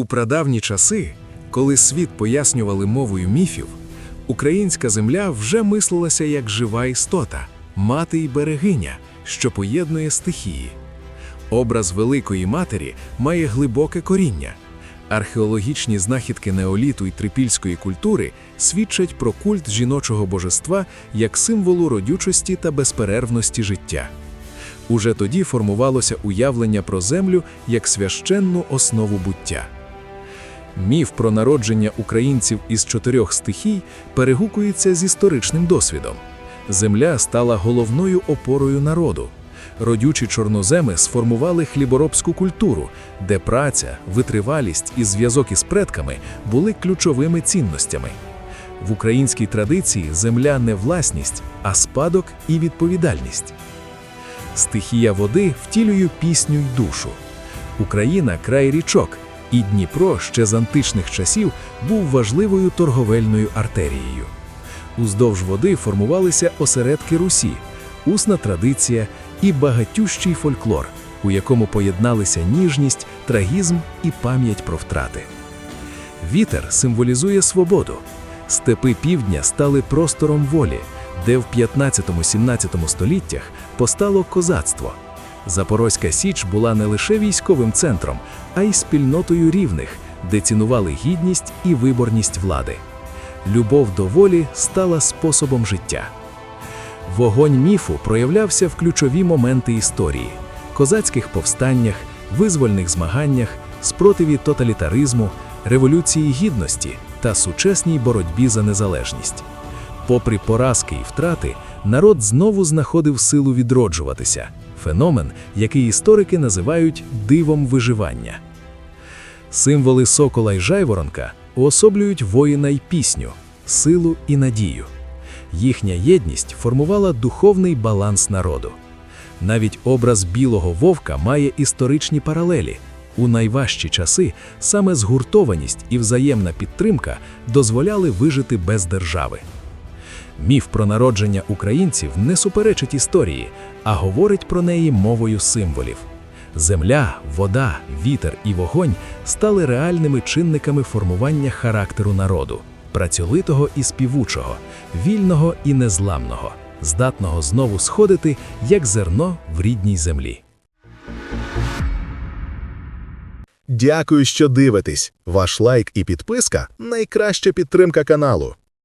У прадавні часи, коли світ пояснювали мовою міфів, українська земля вже мислилася як жива істота, мати й берегиня, що поєднує стихії. Образ Великої Матері має глибоке коріння. Археологічні знахідки неоліту й трипільської культури свідчать про культ жіночого божества як символу родючості та безперервності життя. Уже тоді формувалося уявлення про землю як священну основу буття. Міф про народження українців із чотирьох стихій перегукується з історичним досвідом. Земля стала головною опорою народу. Родючі чорноземи сформували хліборобську культуру, де праця, витривалість і зв'язок із предками були ключовими цінностями. В українській традиції земля не власність, а спадок і відповідальність. Стихія води втілює пісню й душу. Україна край річок, і Дніпро ще з античних часів був важливою торговельною артерією. Уздовж води формувалися осередки Русі, усна традиція і багатющий фольклор, у якому поєдналися ніжність, трагізм і пам'ять про втрати. Вітер символізує свободу. Степи півдня стали простором волі, де в 15-17 століттях постало козацтво. Запорозька Січ була не лише військовим центром, а й спільнотою рівних, де цінували гідність і виборність влади. Любов до волі стала способом життя. Вогонь міфу проявлявся в ключові моменти історії: козацьких повстаннях, визвольних змаганнях, спротиві тоталітаризму, революції гідності та сучасній боротьбі за незалежність. Попри поразки і втрати, народ знову знаходив силу відроджуватися феномен, який історики називають дивом виживання. Символи сокола й жайворонка уособлюють воїна й пісню, силу і надію. Їхня єдність формувала духовний баланс народу. Навіть образ білого вовка має історичні паралелі. У найважчі часи саме згуртованість і взаємна підтримка дозволяли вижити без держави. Міф про народження українців не суперечить історії, а говорить про неї мовою символів. Земля, вода, вітер і вогонь стали реальними чинниками формування характеру народу, працьовитого і співучого, вільного і незламного, здатного знову сходити, як зерно в рідній землі. Дякую, що дивитесь. Ваш лайк і підписка найкраща підтримка каналу.